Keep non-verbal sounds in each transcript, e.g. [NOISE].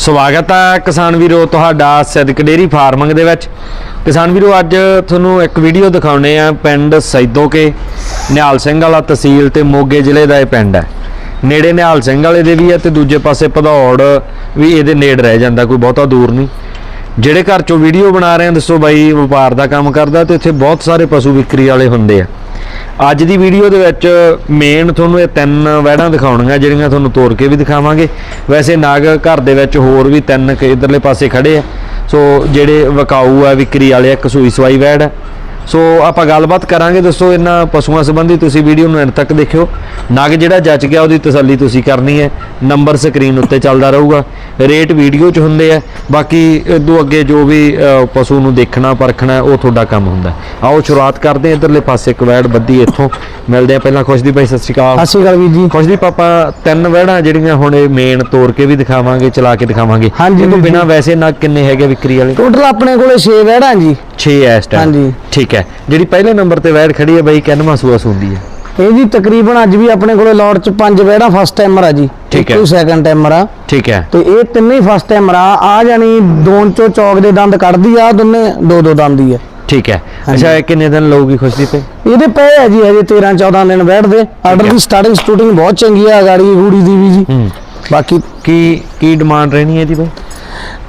ਸਵਾਗਤ ਹੈ ਕਿਸਾਨ ਵੀਰੋ ਤੁਹਾਡਾ ਸਿੱਧਕ ਡੇਰੀ ਫਾਰਮਿੰਗ ਦੇ ਵਿੱਚ। ਕਿਸਾਨ ਵੀਰੋ, ਅੱਜ ਤੁਹਾਨੂੰ ਇੱਕ ਵੀਡੀਓ ਦਿਖਾਉਣੇ ਆ ਪਿੰਡ ਸੈਦੋਕੇ ਨਿਹਾਲ ਸਿੰਘ ਵਾਲਾ ਤਹਿਸੀਲ ਤੇ ਮੋਗੇ ਜ਼ਿਲ੍ਹੇ ਦਾ ਇਹ ਪਿੰਡ ਹੈ। ਨੇੜੇ ਨਿਹਾਲ ਸਿੰਘ ਵਾਲੇ ਦੇ ਵੀ ਹੈ ਤੇ ਦੂਜੇ ਪਾਸੇ ਭਦੌੜ ਵੀ ਇਹਦੇ ਨੇੜ ਰਹਿ ਜਾਂਦਾ, ਕੋਈ ਬਹੁਤਾ ਦੂਰ ਨਹੀਂ। ਜਿਹੜੇ ਘਰ ਚੋਂ ਵੀਡੀਓ ਬਣਾ ਰਹੇ ਆ, ਦੱਸੋ ਬਾਈ, ਵਪਾਰ ਦਾ ਕੰਮ ਕਰਦਾ ਤੇ ਇੱਥੇ ਬਹੁਤ ਸਾਰੇ ਪਸ਼ੂ ਵਿਕਰੀ ਵਾਲੇ ਹੁੰਦੇ ਆ। ਅੱਜ ਦੀ ਵੀਡੀਓ ਦੇ ਵਿੱਚ ਮੇਨ ਤੁਹਾਨੂੰ ਇਹ ਤਿੰਨ ਵੈੜਾਂ ਦਿਖਾਉਣੀਆਂ ਜਿਹੜੀਆਂ ਤੁਹਾਨੂੰ ਤੋੜ ਕੇ ਵੀ ਦਿਖਾਵਾਂਗੇ। ਵੈਸੇ ਨਾਗ ਘਰ ਦੇ ਵਿੱਚ ਹੋਰ ਵੀ ਤਿੰਨ ਕੁ ਇਧਰਲੇ ਪਾਸੇ ਖੜੇ ਆ। ਸੋ ਜਿਹੜੇ ਵਿਕਾਊ ਆ ਵਿਕਰੀ ਵਾਲੇ ਆ, ਇੱਕ ਸੂਈ ਸਵਾਈ ਵੈੜ ਆ। ਸੋ ਆਪਾਂ ਗੱਲਬਾਤ ਕਰਾਂਗੇ ਦੋਸਤੋ ਇਹਨਾਂ ਪਸ਼ੂਆਂ ਸੰਬੰਧੀ ਤੁਸੀਂ ਵੀਡੀਓ ਨੂੰ ਅੰਤ ਤੱਕ ਦੇਖਿਓ। ਨਗ ਜਿਹੜਾ ਜੱਜ ਗਿਆ ਉਹਦੀ ਤਸੱਲੀ ਤੁਸੀਂ ਕਰਨੀ ਹੈ। ਨੰਬਰ ਸਕਰੀਨ ਉੱਤੇ ਚੱਲਦਾ ਰਹੂਗਾ। ਰੇਟ ਵੀਡੀਓ 'ਚ ਹੁੰਦੇ ਆ। ਬਾਕੀ ਇਦੋਂ ਅੱਗੇ ਜੋ ਵੀ ਪਸ਼ੂ ਨੂੰ ਦੇਖਣਾ ਪਰਖਣਾ ਉਹ ਤੁਹਾਡਾ ਕੰਮ ਹੁੰਦਾ। ਆਓ ਸ਼ੁਰੂਆਤ ਕਰਦੇ ਹਾਂ। ਇਧਰਲੇ ਪਾਸੇ ਇੱਕ ਵੈੜ ਬੱਦੀ ਇੱਥੋਂ। ਮਿਲਦੇ ਆ ਪਹਿਲਾਂ ਖੁਸ਼ਦੀ ਭਾਈ ਸਤਿ ਸ਼੍ਰੀ ਅਕਾਲ। ਸਤਿ ਸ਼੍ਰੀ ਅਕਾਲ ਵੀਰ ਜੀ। ਖੁਸ਼ਦੀਪ ਆਪਾਂ ਤਿੰਨ ਵੈੜਾਂ ਜਿਹੜੀਆਂ ਹੁਣ ਇਹ ਮੇਨ ਤੋੜ ਕੇ ਵੀ ਦਿਖਾਵਾਂਗੇ ਚਲਾ ਕੇ ਦਿਖਾਵਾਂਗੇ। ਹਾਂਜੀ ਤੋਂ। ਬਿਨਾ ਵੈਸੇ ਨਗ ਕਿੰਨੇ ਹੈਗੇ ਵਿਕਰੀ ਵਾਲੇ? ਟੋਟਲ ਆਪਣੇ ਕੋਲੇ 6 ਵਹਿੜਾਂ ਜੀ। 6 ਇਸ ਟਾਈਮ ਹਾਂਜੀ। ਠੀਕ ਹੈ। ਜਿਹੜੀ ਪਹਿਲੇ ਨੰਬਰ ਤੇ ਵੈੜ ਖੜੀ ਹੈ ਬਾਈ ਕਿੰਨਵਾਂ ਸੂਆ ਸੁੰਦੀ ਹੈ? ਇਹ ਜੀ ਤਕਰੀਬਨ ਅੱਜ ਵੀ ਆਪਣੇ ਕੋਲੇ ਲੋਟ ਚ ਪੰਜ ਵਹਿੜਾਂ ਫਸਟ ਟਾਈਮਰ ਆ ਜੀ ਠੀਕ ਹੈ। ਸੈਕੰਡ ਟਾਈਮਰ ਆ। ਠੀਕ ਹੈ। ਤੇ ਇਹ ਤਿੰਨੇ ਹੀ ਫਸਟ ਟਾਈਮਰ ਆ ਆ ਜਾਨੀ ਦੋਨ ਚੋਂ ਚੌਕ ਦੇ ਦੰਦ ਕੱਢਦੀ ਆ ਦੋਨੇ ਦੋ ਦੋ ਦੰਦ ਹੀ ਆ। ਠੀਕ ਹੈ। ਅੱਛਾ ਇਹ ਕਿੰਨੇ ਦਿਨ ਲਊਗੀ ਖੁਸ਼ਦੀਪ ਇਹਦੇ ਪਏ ਆ ਜੀ ਹਜੇ 13 14 ਦਿਨ ਬੈਠਦੇ ਆਰਡਰ ਹੈ। ਦੀ ਸਟਾਰਟਿੰਗ ਸਟੂਡਿੰਗ ਬਹੁਤ ਚੰਗੀ ਆ ਗਾੜੀ ਗੂੜੀ ਦੀ ਵੀ ਜੀ। ਹੂੰ। ਬਾਕੀ ਕੀ ਕੀ ਡਿਮਾਂਡ ਰਹਿਣੀ ਹੈ ਇਹਦੀ ਬਾਈ?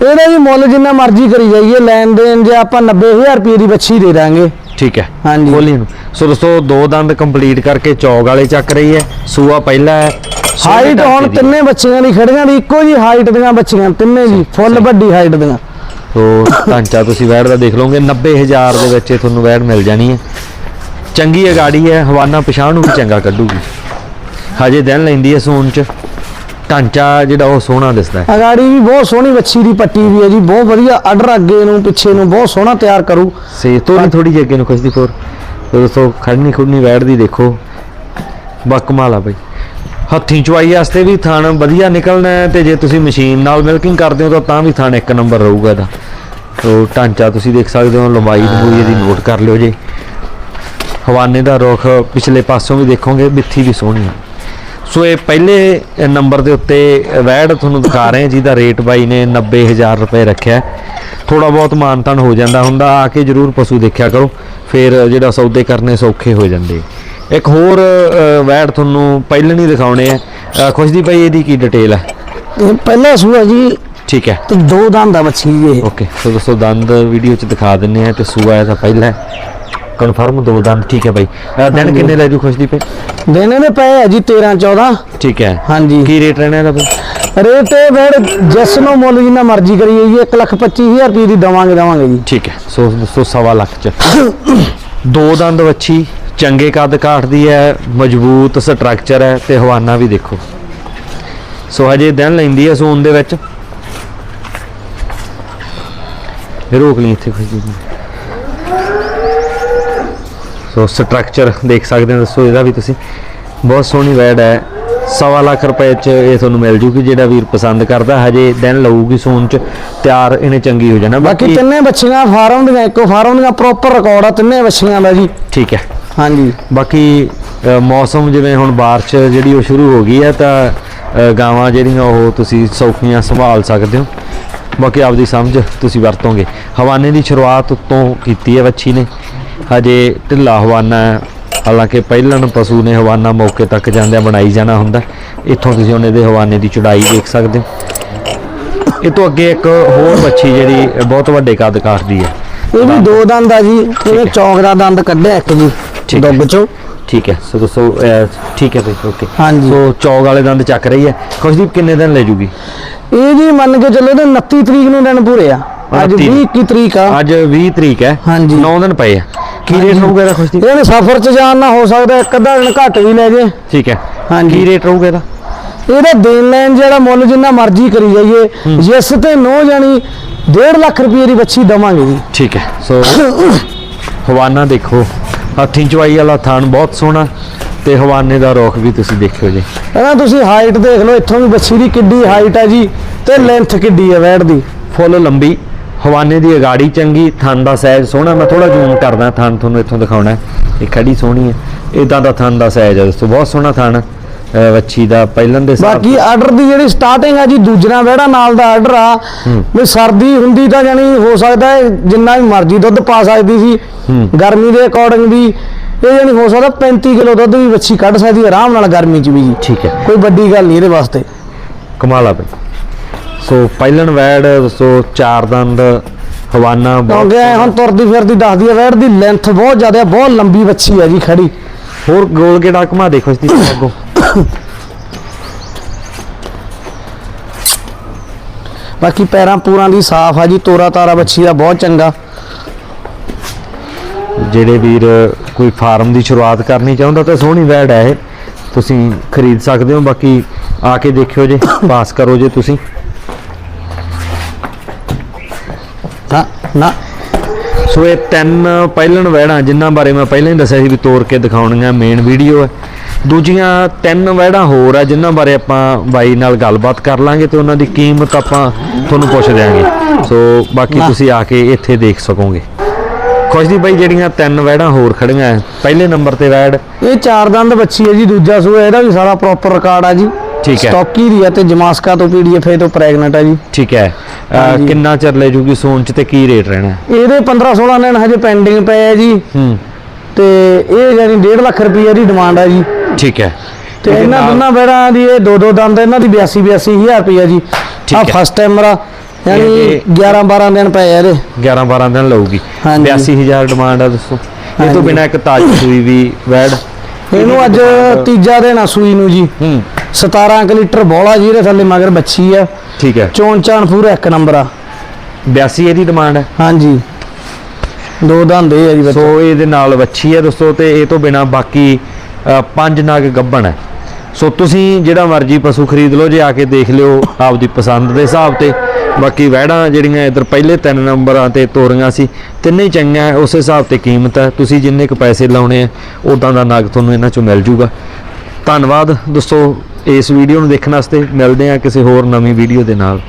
ਇਹਦਾ ਜੀ ਮੁੱਲ ਜਿੰਨਾ ਮਰਜ਼ੀ ਕਰੀ ਜਾਈਏ ਲੈਣ ਦੇਣ ਜੇ ਆਪਾਂ 90000 ਰੁਪਏ ਦੀ ਬੱਚੀ ਦੇ ਦਾਂਗੇ। ਠੀਕ ਹੈ ਹਾਂਜੀ। ਖੋਲੀ ਨੂੰ। ਸੋ ਦੋਸਤੋ ਦੋ ਦੰਦ ਕੰਪਲੀਟ ਕਰਕੇ ਚੌਗ ਵਾਲੇ ਚੱਕ ਰਹੀ ਹੈ। ਸੂਆ ਪਹਿਲਾ ਹੈ ਸੋਹਣੇ ਹਾਈਟ ਢਾਂਚੇ ਹੁਣ ਦੀ। ਤਿੰਨੇ ਬੱਚੀਆਂ ਦੀ ਖੜੀਆਂ ਦੀ ਇੱਕੋ ਜੀ ਹਾਈਟ ਦੀਆਂ ਬੱਚੀਆਂ ਤਿੰਨੇ ਜੀ ਫੁੱਲ ਵੱਡੀ ਹਾਈਟ ਦੀਆਂ। ਸੋ ਢਾਂਚਾ ਤੁਸੀਂ ਵੈੜ ਦਾ ਦੇਖ ਲਓਗੇ 90000 ਦੇ ਵਿੱਚ ਇਹ ਤੁਹਾਨੂੰ ਵੈੜ ਮਿਲ ਜਾਣੀ ਹੈ। ਚੰਗੀ ਹੈ ਗਾੜੀ ਹੈ ਹਵਾਨਾ ਪਛਾਣ ਨੂੰ ਵੀ ਚੰਗਾ ਕੱਢੂਗੀ। ਹਜੇ ਦਿਨ ਲੈਂਦੀ ਹੈ ਸੂਣ ਚ। ਢਾਂਚਾ ਜਿਹੜਾ ਉਹ ਸੋਹਣਾ ਦਿਸਦਾ ਹੈ। ਅਗਾੜੀ ਵੀ ਬਹੁਤ ਸੋਹਣੀ ਬੱਚੀ ਦੀ ਪੱਟੀ ਵੀ ਹੈ ਜੀ ਬਹੁਤ ਵਧੀਆ ਆਰਡਰ ਅੱਗੇ ਨੂੰ ਪਿੱਛੇ ਨੂੰ ਬਹੁਤ ਸੋਹਣਾ ਤਿਆਰ ਕਰੂ। ਸੇ ਥੋੜੀ ਥੋੜੀ ਜਿਹੀ ਅੱਗੇ ਨੂੰ ਖੁਸ਼ਦੀ ਫੋਰ। ਦੋਸਤੋ ਖੜਨੀ ਖੁੜਨੀ ਵੈੜ ਦੀ ਦੇਖੋ। ਬਕਮਾਲ ਆ ਬਈ। ਹੱਥੀਂ ਚੁਆਈ ਵਾਸਤੇ ਵੀ ਥਣ ਵਧੀਆ ਨਿਕਲਣਾ ਤੇ ਜੇ ਤੁਸੀਂ ਮਸ਼ੀਨ ਨਾਲ ਮਿਲਕਿੰਗ ਕਰਦੇ ਹੋ ਤਾਂ ਤਾਂ ਵੀ ਥਣ ਇੱਕ ਨੰਬਰ ਰਹੂਗਾ ਇਹਦਾ। ਤੋ ਢਾਂਚਾ ਤੁਸੀਂ ਦੇਖ ਸਕਦੇ ਹੋ ਲੰਬਾਈ ਲੰਬੂਈ ਇਹਦੀ ਨੋਟ ਕਰ ਲਿਓ ਜੀ। ਹਵਾਨੇ ਦਾ ਰੁੱਖ ਪਿਛਲੇ ਪਾਸੋਂ ਵੀ ਦੇਖੋਗੇ ਬਿੱਥੀ ਵੀ ਸੋਹਣੀ ਹੈ। ਸੋ ਇਹ ਪਹਿਲੇ ਨੰਬਰ ਦੇ ਉੱਤੇ ਵੈੜ ਤੁਹਾਨੂੰ ਦਿਖਾ ਰਹੇ ਹਾਂ ਜਿਹਦਾ ਰੇਟ ਬਾਈ ਨੇ 90000 ਰੁਪਏ ਰੱਖਿਆ ਥੋੜਾ ਬਹੁਤ ਮਾਨਤਨ ਹੋ ਜਾਂਦਾ ਹੁੰਦਾ ਆ ਕੇ ਜਰੂਰ ਪਸ਼ੂ ਦੇਖਿਆ ਕਰੋ ਫਿਰ ਜਿਹੜਾ ਸੌਦੇ ਕਰਨੇ ਸੌਖੇ ਹੋ ਜਾਂਦੇ। ਇੱਕ ਹੋਰ ਵੈੜ ਤੁਹਾਨੂੰ ਪਹਿਲਾਂ ਨਹੀਂ ਦਿਖਾਉਣੇ ਆ ਅ, ਖੁਸ਼ਦੀ ਭਾਈ ਇਹਦੀ ਕੀ ਡਿਟੇਲ ਹੈ? ਪਹਿਲਾ ਸੂਆ ਜੀ। ਠੀਕ ਹੈ। ਤੇ ਦੋ ਦੰਦ ਆ ਬੱਚੀ ਇਹ। ਓਕੇ ਸੋ ਦੋਸਤੋ ਦੰਦ ਵੀਡੀਓ 'ਚ ਦਿਖਾ ਦਿੰਨੇ ਆ ਤੇ ਸੂਆ ਇਹਦਾ ਪਹਿਲਾ ਕਨਫਰਮ ਦੋ ਦੰਦ ਠੀਕ ਹੈ ਬਾਈ। ਅ, ਦਿਨ ਕਿੰਨੇ ਲੈ ਜੂ ਖੁਸ਼ਦੀ ਭਾਈ? ਦੇਣੇ ਦੇ ਪਏ ਆ ਜੀ 13 14 ਠੀਕ ਹੈ। ਹਾਂਜੀ। ਕੀ ਰੇਟ ਰਹਿਣਾ ਇਹਦਾ ਰੇਟ ਇਹ ਵੈੜ ਜਿਸ ਨੂੰ ਮੁੱਲ ਜਿੰਨਾ ਮਰਜ਼ੀ ਕਰੀਏ ਜੀ 1 ਲੱਖ 25000 ਰੁਪਏ ਦੀ ਦਵਾਂਗੇ ਦਵਾਂਗੇ ਜੀ। ਠੀਕ ਹੈ। ਸੋ ਦੋਸਤੋ ਸਵਾ ਲੱਖ ਚ। ਦੋ ਦੰਦ ਵੱਛੀ ਚੰਗੇ ਕੱਦ ਕਾਠਦੀ ਹੈ ਮਜ਼ਬੂਤ ਸਟਰਕਚਰ ਹੈ ਤੇ ਹਵਾਨਾ ਵੀ ਦੇਖੋ। ਸੋ ਹਜੇ ਦਿਨ ਲੈਂਦੀ ਹੈ ਸੂਨ ਦੇ ਵਿੱਚ। ਇਹ ਰੋਕ ਲਈ ਇੱਥੇ ਖੁਸ਼ੀ ਜੀ ਸੋ ਸਟਰਕਚਰ ਦੇਖ ਸਕਦੇ ਹੋ ਦੱਸੋ ਇਹਦਾ ਵੀ ਤੁਸੀਂ। ਬਹੁਤ ਸੋਹਣੀ ਵੈਡ ਹੈ। ਸਵਾ ਲੱਖ ਰੁਪਏ ਚ ਇਹ ਤੁਹਾਨੂੰ ਮਿਲ ਜੂਗੀ ਜਿਹੜਾ ਵੀਰ ਪਸੰਦ ਕਰਦਾ। ਹਜੇ ਦਿਨ ਲਊਗੀ ਸੂਨ ਚ ਤਿਆਰ ਇਹਨੇ ਚੰਗੀ ਹੋ ਜਾਣਾ। ਬਾਕੀ ਤਿੰਨੇ ਬੱਚੀਆਂ ਫਾਰਮ ਦੀਆਂ ਇੱਕੋ ਫਾਰਮ ਦੀਆਂ ਪ੍ਰੋਪਰ ਰਿਕਾਰਡ ਆ ਤਿੰਨੇ ਬੱਚੀਆਂ ਦਾ ਜੀ। ਠੀਕ ਹੈ। ਹਾਂਜੀ। ਬਾਕੀ ਮੌਸਮ ਜਿਵੇਂ ਹੁਣ ਬਾਰਿਸ਼ ਜਿਹੜੀ ਉਹ ਸ਼ੁਰੂ ਹੋ ਗਈ ਹੈ ਤਾਂ ਗਾਵਾਂ ਜਿਹੜੀਆਂ ਉਹ ਤੁਸੀਂ ਸੌਖੀਆਂ ਸੰਭਾਲ ਸਕਦੇ ਹੋ। ਬਾਕੀ ਆਪਦੀ ਸਮਝ ਤੁਸੀਂ ਵਰਤੋਗੇ। ਹਵਾਨੇ ਦੀ ਸ਼ੁਰੂਆਤ ਉੱਤੋਂ ਕੀਤੀ ਹੈ ਵੱਛੀ ਨੇ। ਹਜੇ ਢਿੱਲਾ ਹਵਾਨਾ ਹਾਲਾਂਕਿ ਪਹਿਲਣ ਪਸ਼ੂ ਨੇ ਹਵਾਨਾ ਮੌਕੇ ਤੱਕ ਜਾਂਦਿਆਂ ਬਣਾਈ ਜਾਣਾ ਹੁੰਦਾ ਇੱਥੋਂ ਤੁਸੀਂ ਉਹਨੇ ਦੇ ਹਵਾਨੇ ਦੀ ਚੜਾਈ ਦੇਖ ਸਕਦੇ ਹੋ। ਇਹ ਤੋਂ ਅੱਗੇ ਇੱਕ ਹੋਰ ਵੱਛੀ ਜਿਹੜੀ ਬਹੁਤ ਵੱਡੇ ਕੱਦ ਕਾਠਦੀ ਹੈ। ਇਹ ਵੀ ਦੋ ਦੰਦ ਆ ਜੀ। ਇਹਨੇ ਚੌਕ ਦਾ ਦੰਦ ਕੱਢਿਆ ਇੱਕ ਜੀ ਠੀਕ ਹੈ। ਚੋਂ। ਠੀਕ ਹੈ। ਸੋ ਦੋਸਤੋ ਅਹ, ਠੀਕ ਹੈ ਬਈ ਓਕੇ ਹਾਂਜੀ। ਸੋ ਚੌਗ ਵਾਲੇ ਦੰਦ ਚੱਕ ਰਹੀ ਹੈ। ਖੁਸ਼ਦੀਪ ਕਿੰਨੇ ਦਿਨ ਲੈ ਜੂਗੀ? ਇਹ ਜੀ ਮੰਨ ਕੇ ਚੱਲੋ ਤੇ 29 ਤਰੀਕ ਨੂੰ ਦਿਨ ਪੂਰੇ ਆ। ਅੱਜ 29 20 21 ਤਰੀਕ ਆ। ਅੱਜ 20 ਤਰੀਕ ਹੈ। ਹਾਂਜੀ। 9 ਦਿਨ ਪਏ ਆ। ਕੀ ਰੇਟ ਰਹੂਗਾ ਇਹਦਾ ਖੁਸ਼ਦੀਪ ਇਹਨੇ ਸਫ਼ਰ 'ਚ ਜਾਣ ਨਾ ਹੋ ਸਕਦਾ ਇੱਕ ਅੱਧਾ ਦਿਨ ਘੱਟ ਵੀ ਲੈ ਜੇ। ਠੀਕ ਹੈ। ਹਾਂਜੀ। ਕੀ ਰੇਟ ਰਹੂਗਾ ਇਹਦਾ? ਇਹਦਾ ਦੇਣ ਲੈਣ ਜਿਹੜਾ ਮੁੱਲ ਜਿੰਨਾ ਮਰਜ਼ੀ ਕਰੀ ਜਾਈਏ ਜਿਸ ਤੇ ਨੋ ਜਾਣੀ 1.5 ਲੱਖ ਰੁਪਏ ਦੀ ਬੱਚੀ ਦਵਾਂਗੇ ਜੀ। ਠੀਕ ਹੈ। ਸੋ ਹਵਾਨਾ ਦੇਖੋ। ਹੱਥੀਂ ਚਵਾਈ ਵਾਲਾ ਥਾਨ ਬਹੁਤ ਸੋਹਣਾ ਤੇ ਹਵਾਨੇ ਦਾ ਰੁੱਖ ਵੀ ਤੁਸੀਂ ਦੇਖਿਓ ਜੀ। ਕਹਿੰਦਾ ਤੁਸੀਂ ਹਾਈਟ ਦੇਖ ਲਓ ਇੱਥੋਂ ਵੀ ਬੱਚੀ ਦੀ ਕਿੱਡੀ ਹਾਈਟ ਆ ਜੀ ਤੇ ਲੈਂਥ ਕਿੱਡੀ ਆ ਵੈੜ ਦੀ। ਫੁੱਲ ਲੰਬੀ। ਹਵਾਨੇ ਦੀ ਅਗਾੜੀ ਚੰਗੀ ਥਣ ਦਾ ਸਾਈਜ਼ ਸੋਹਣਾ ਮੈਂ ਥੋੜਾ ਜ਼ੂਮ ਕਰਦਾ ਥਣ ਤੁਹਾਨੂੰ ਇੱਥੋਂ ਦਿਖਾਉਣਾ। ਇਹ ਖੜੀ ਸੋਹਣੀ ਹੈ। ਇਦਾਂ ਦਾ ਥਣ ਦਾ ਸਾਈਜ਼ ਹੈ ਦੋਸਤੋ ਬਹੁਤ ਸੋਹਣਾ ਥਣ ਵੱਛੀ ਦਾ ਪਹਿਲਣ ਦੇ ਹਿਸਾਬ ਬਾਕੀ ਆਰਡਰ ਦੀ ਜਿਹੜੀ ਸਟਾਰਟਿੰਗ ਆ ਜੀ ਦੂਜਣਾ ਵਿਹੜਾ ਨਾਲ ਦਾ ਆਰਡਰ ਆ। ਵੀ ਸਰਦੀ ਹੁੰਦੀ ਤਾਂ ਜਾਨੀ ਹੋ ਸਕਦਾ ਹੈ ਜਿੰਨਾ ਵੀ ਮਰਜ਼ੀ ਦੁੱਧ ਪਾ ਸਕਦੀ ਸੀ। ਗਰਮੀ ਦੇ ਅਕੋਰਡਿੰਗ ਵੀ। ਇਹ ਜਾਨੀ ਹੋ ਸਕਦਾ 35 ਕਿਲੋ ਦੁੱਧ ਵੀ ਵੱਛੀ ਕੱਢ ਸਕਦੀ ਆਰਾਮ ਨਾਲ ਗਰਮੀ 'ਚ ਵੀ ਜੀ। ਠੀਕ ਹੈ। ਕੋਈ ਵੱਡੀ ਗੱਲ ਨਹੀਂ ਇਹਦੇ ਵਾਸਤੇ। ਕਮਾਲ ਆ ਬਈ। ਸੋ ਪਹਿਲਣ ਵੈੜ ਸੋ ਚਾਰ ਦੰਦ ਹਵਾਨਾ ਬਹੁਤ ਕਿਉਂਕਿ ਐਂ ਹੁਣ ਤੁਰਦੀ ਫਿਰਦੀ ਦੱਸਦੀ ਹੈ ਵੈੜ ਦੀ ਲੈਂਥ ਬਹੁਤ ਜ਼ਿਆਦਾ ਹੈ, ਬਹੁਤ ਲੰਬੀ ਵੱਛੀ ਹੈ ਜੀ ਖੜੀ। ਹੋਰ ਗੋਲ ਗੇੜਾ ਘੁਮਾ ਦੇਖੋ ਇਸ ਦੀ [COUGHS] ਅੱਗੋਂ। ਬਾਕੀ ਪੈਰਾਂ ਪੂਰਾਂ ਦੀ ਸਾਫ਼ ਆ ਜੀ ਤੋਰਾ ਤਾਰਾ ਵੱਛੀ ਦਾ ਬਹੁਤ ਚੰਗਾ। ਜਿਹੜੇ ਵੀਰ ਕੋਈ ਫਾਰਮ ਦੀ ਸ਼ੁਰੂਆਤ ਕਰਨੀ ਚਾਹੁੰਦਾ ਤਾਂ ਸੋਹਣੀ ਵੈੜ ਹੈ ਇਹ। ਤੁਸੀਂ ਖਰੀਦ ਸਕਦੇ ਹੋ ਬਾਕੀ ਆ ਕੇ ਦੇਖਿਓ ਜੇ [COUGHS] ਪਾਸ ਕਰੋ ਜੇ ਤੁਸੀਂ। ਨਾ ਨਾ। ਸੋ ਇਹ ਤਿੰਨ ਪਹਿਲਣ ਵੈੜਾਂ ਜਿਨ੍ਹਾਂ ਬਾਰੇ ਮੈਂ ਪਹਿਲਾਂ ਹੀ ਦੱਸਿਆ ਸੀ ਵੀ ਤੋੜ ਕੇ ਦਿਖਾਉਣੀਆਂ ਮੇਨ ਵੀਡੀਓ ਹੈ। ਦੂਜੀਆਂ ਤਿੰਨ ਵੈੜਾਂ ਹੋਰ ਆ ਜਿਨ੍ਹਾਂ ਬਾਰੇ ਆਪਾਂ ਬਾਈ ਨਾਲ ਗੱਲਬਾਤ ਕਰ ਲਾਂਗੇ ਤੇ ਉਹਨਾਂ ਦੀ ਕੀਮਤ ਆਪਾਂ ਤੁਹਾਨੂੰ ਪੁੱਛ ਦਿਆਂਗੇ। ਸੋ ਬਾਕੀ। ਤੁਸੀਂ ਆ ਕੇ ਇੱਥੇ ਦੇਖ ਸਕੋਗੇ। ਖੁਸ਼ਦੀ ਬਾਈ ਜਿਹੜੀਆਂ ਤਿੰਨ ਵੈੜਾਂ ਹੋਰ ਖੜੀਆਂ ਪਹਿਲੇ ਨੰਬਰ ਤੇ ਵੈੜ ਇਹ ਚਾਰ ਦੰਦ ਬੱਚੀ ਹੈ ਜੀ ਦੂਜਾ ਸੂਆ ਇਹਦਾ ਵੀ ਸਾਰਾ ਪ੍ਰੋਪਰ ਰਿਕਾਰਡ ਆ ਜੀ। ਠੀਕ ਹੈ। ਸਟਾਕੀ ਦੀ ਹੈ ਤੇ ਜਮਾਸਕਾ ਤੋਂ ਪੀਡੀਐਫ ਤੋਂ ਪ੍ਰੈਗਨੈਂਟ ਹੈ ਜੀ। ਠੀਕ ਹੈ। ਹਾਂਜੀ। ਕਿੰਨਾ ਚਿਰ ਲੈ ਜੂਗੀ ਸੋਨ ਚ ਤੇ ਕੀ ਰੇਟ ਰਹਿਣਾ ਹੈ? ਇਹਦੇ 15 16 ਦਿਨ ਹਜੇ ਪੈਂਡਿੰਗ ਪਏ ਆ ਜੀ। ਹੂੰ। ਤੇ ਇਹ ਯਾਨੀ 1.5 ਲੱਖ ਰੁਪਏ ਦੀ ਡਿਮਾਂਡ ਆ ਜੀ। ਠੀਕ ਹੈ। ਤੇ ਇਹਦੇ ਇਹਨਾਂ ਨਾਲ- ਦੋਨਾਂ ਬੇੜਾਂ ਦੀ ਇਹ ਦੋ ਦੋ ਦੰਦ ਇਹਨਾਂ ਦੀ 82 82000 ਰੁਪਏ ਜੀ। ਠੀਕ ਆ ਹੈ। ਫਸਟ ਟਾਈਮਰ ਆ ਯਾਨੀ ਇਹ- 11 12 ਦਿਨ ਪਏ ਆ ਇਹਦੇ। 11 12 ਦਿਨ ਲਊਗੀ। ਹਾਂਜੀ। 82000 ਡਿਮਾਂਡ ਆ ਦੱਸੋ। ਇਹ ਤੋਂ ਹਾਂਜੀ। ਬਿਨਾ ਇੱਕ ਤਾਜੀ ਸੂਈ ਵੀ ਵੈੜ। ਇਹਨੂੰ ਅੱਜ ਤੀਜਾ ਦਿਨ ਆ ਸੂਈ ਨੂੰ ਜੀ। ਹੂੰ। 17 ਕੁ ਲੀਟਰ ਬੋਲਾ ਜੀ ਇਹਦੇ ਥੱਲੇ ਮਗਰ ਬੱਚੀ ਆ। ਠੀਕ ਹੈ। ਚੋਣ ਚਾਣ ਪੂਰਾ ਇੱਕ ਨੰਬਰ ਆ। 82 ਇਹਦੀ ਡਿਮਾਂਡ ਹੈ। ਹਾਂਜੀ। ਦੋ ਦੰਦ ਇਹ ਆ ਜੀ ਬੱਚਾ। ਸੋ ਇਹਦੇ ਨਾਲ ਵੱਛੀ ਹੈ ਦੋਸਤੋ ਤੇ ਇਹ ਤੋਂ ਬਿਨਾ ਬਾਕੀ ਪੰਜ ਨਗ ਗੱਭਣ ਹੈ। ਸੋ ਤੁਸੀਂ ਜਿਹੜਾ ਮਰਜ਼ੀ ਪਸ਼ੂ ਖਰੀਦ ਲਓ ਜੇ ਆ ਕੇ ਦੇਖ ਲਿਓ ਆਪਦੀ ਪਸੰਦ ਦੇ ਹਿਸਾਬ ਤੇ। ਬਾਕੀ ਵਹਿੜਾਂ ਜਿਹੜੀਆਂ ਇਧਰ ਪਹਿਲੇ ਤਿੰਨ ਨੰਬਰਾਂ ਤੇ ਤੋਰੀਆਂ ਸੀ ਤਿੰਨੇ ਹੀ ਚੰਗੀਆਂ ਉਸ ਹਿਸਾਬ ਤੇ ਕੀਮਤ ਹੈ। ਤੁਸੀਂ ਜਿੰਨੇ ਕੁ ਪੈਸੇ ਲਾਉਣੇ ਆ ਉਦਾਂ ਦਾ ਨਗ ਤੁਹਾਨੂੰ ਇਹਨਾਂ ਚੋਂ ਮਿਲ ਜੂਗਾ। ਧੰਨਵਾਦ ਦੋਸਤੋ। ਇਸ ਵੀਡੀਓ ਨੂੰ ਦੇਖਣ ਵਾਸਤੇ ਮਿਲਦੇ ਹਾਂ ਕਿਸੇ ਹੋਰ ਨਵੀਂ ਵੀਡੀਓ ਦੇ ਨਾਲ।